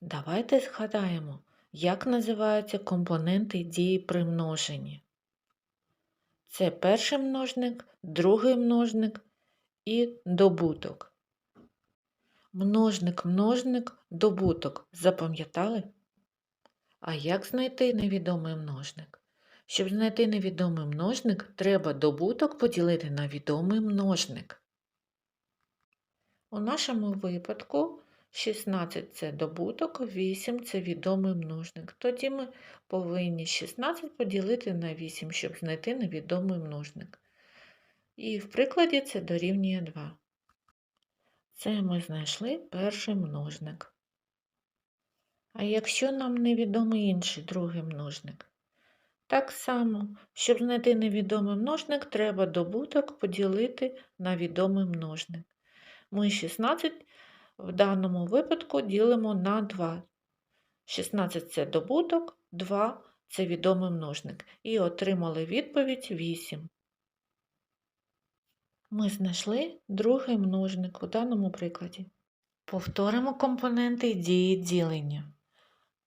Давайте згадаємо, як називаються компоненти дії при множенні. Це перший множник, другий множник і добуток. Множник, множник, добуток. Запам'ятали? А як знайти невідомий множник? Щоб знайти невідомий множник, треба добуток поділити на відомий множник. У нашому випадку 16 це добуток, 8 це відомий множник. Тоді ми повинні 16 поділити на 8, щоб знайти невідомий множник. І в прикладі це дорівнює 2. Це ми знайшли перший множник. А якщо нам невідомий інший другий множник? Так само, щоб знайти невідомий множник, треба добуток поділити на відомий множник. Ми 16 в даному випадку ділимо на 2. 16 це добуток, 2 це відомий множник. І отримали відповідь 8. Ми знайшли другий множник у даному прикладі. Повторимо компоненти дії ділення.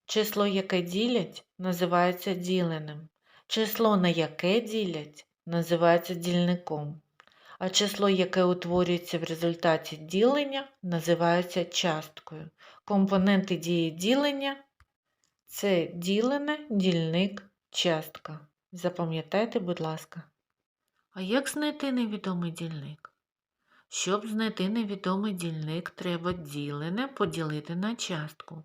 Число, яке ділять, називається діленим. Число, на яке ділять, називається дільником. А число, яке утворюється в результаті ділення, називається часткою. Компоненти дії ділення це ділене, дільник, частка. Запам'ятайте, будь ласка. А як знайти невідомий дільник? Щоб знайти невідомий дільник, треба ділене поділити на частку.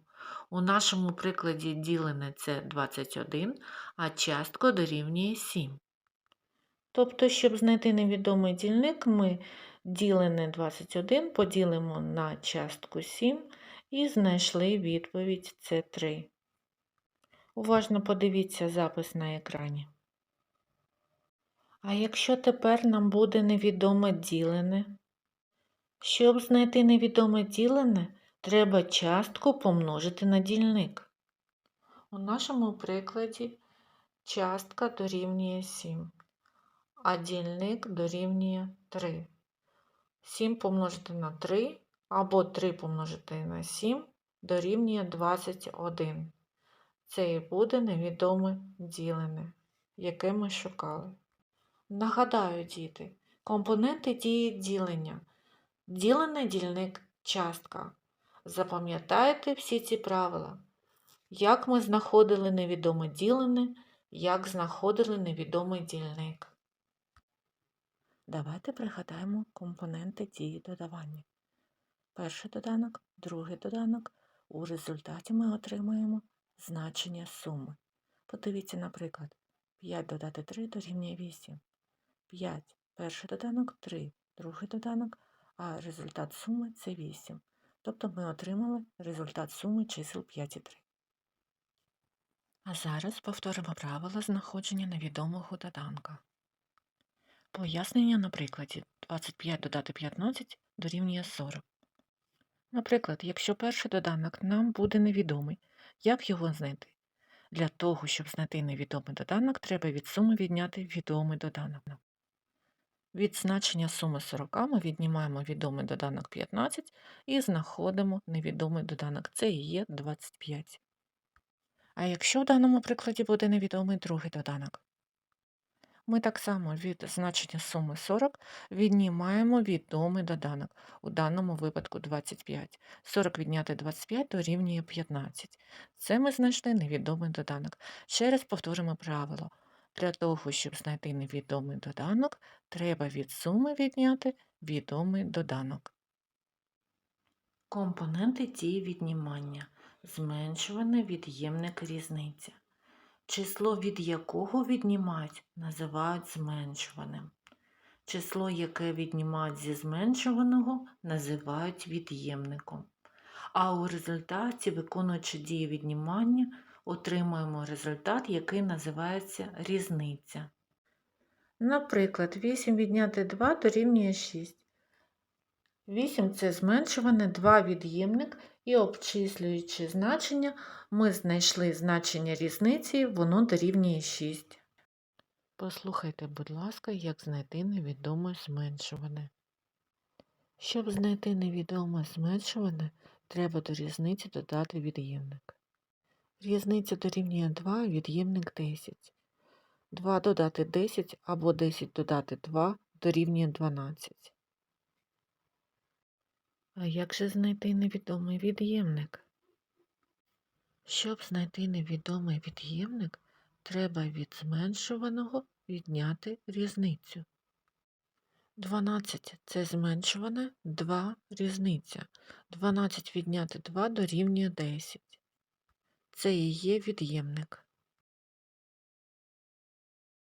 У нашому прикладі ділене це 21, а частка дорівнює 7. Тобто, щоб знайти невідомий дільник, ми ділене 21 поділимо на частку 7 і знайшли відповідь це 3. Уважно подивіться запис на екрані. А якщо тепер нам буде невідоме ділене? Щоб знайти невідоме ділене, треба частку помножити на дільник. У нашому прикладі частка дорівнює 7, а дільник дорівнює 3. 7 помножити на 3 або 3 помножити на 7 дорівнює 21. Це і буде невідоме ділене, яке ми шукали. Нагадаю, діти, компоненти дії ділення. Ділений дільник частка. Запам'ятайте всі ці правила. Як ми знаходили невідоме ділене, як знаходили невідомий дільник. Давайте пригадаємо компоненти дії додавання. Перший доданок, другий доданок. У результаті ми отримаємо значення суми. Подивіться, наприклад, 5 додати 3 дорівнює 8. 5 перший доданок, 3 другий доданок, а результат суми це 8. Тобто ми отримали результат суми чисел 5 і 3. А зараз повторимо правила знаходження невідомого доданка. Пояснення на прикладі 25 додати 15 дорівнює 40. Наприклад, якщо перший доданок нам буде невідомий, як його знайти? Для того, щоб знайти невідомий доданок, треба від суми відняти відомий доданок. Від значення суми 40 ми віднімаємо відомий доданок 15 і знаходимо невідомий доданок. Це і є 25. А якщо в даному прикладі буде невідомий другий доданок? Ми так само від значення суми 40 віднімаємо відомий доданок, у даному випадку 25. 40 відняти 25 дорівнює 15. Це ми знайшли невідомий доданок. Ще раз повторимо правило. Для того, щоб знайти невідомий доданок, треба від суми відняти відомий доданок. Компоненти дії віднімання. Зменшуване від'ємник різниця. Число, від якого віднімають, називають зменшуваним. Число, яке віднімають зі зменшуваного, називають від'ємником. А у результаті, виконуючи дії віднімання, отримуємо результат, який називається різниця. Наприклад, 8 відняти 2 дорівнює 6. 8 це зменшуване 2 від'ємник, і обчислюючи значення, ми знайшли значення різниці, воно дорівнює 6. Послухайте, будь ласка, як знайти невідоме зменшуване. Щоб знайти невідоме зменшуване, Треба до різниці додати від'ємник. Різниця дорівнює 2, від'ємник 10. 2 додати 10 або 10 додати 2 дорівнює 12. А як же знайти невідомий від'ємник? Щоб знайти невідомий від'ємник, треба від зменшуваного відняти різницю. 12 – це зменшуване, 2 – різниця. 12 відняти 2 дорівнює 10. Це і є від'ємник.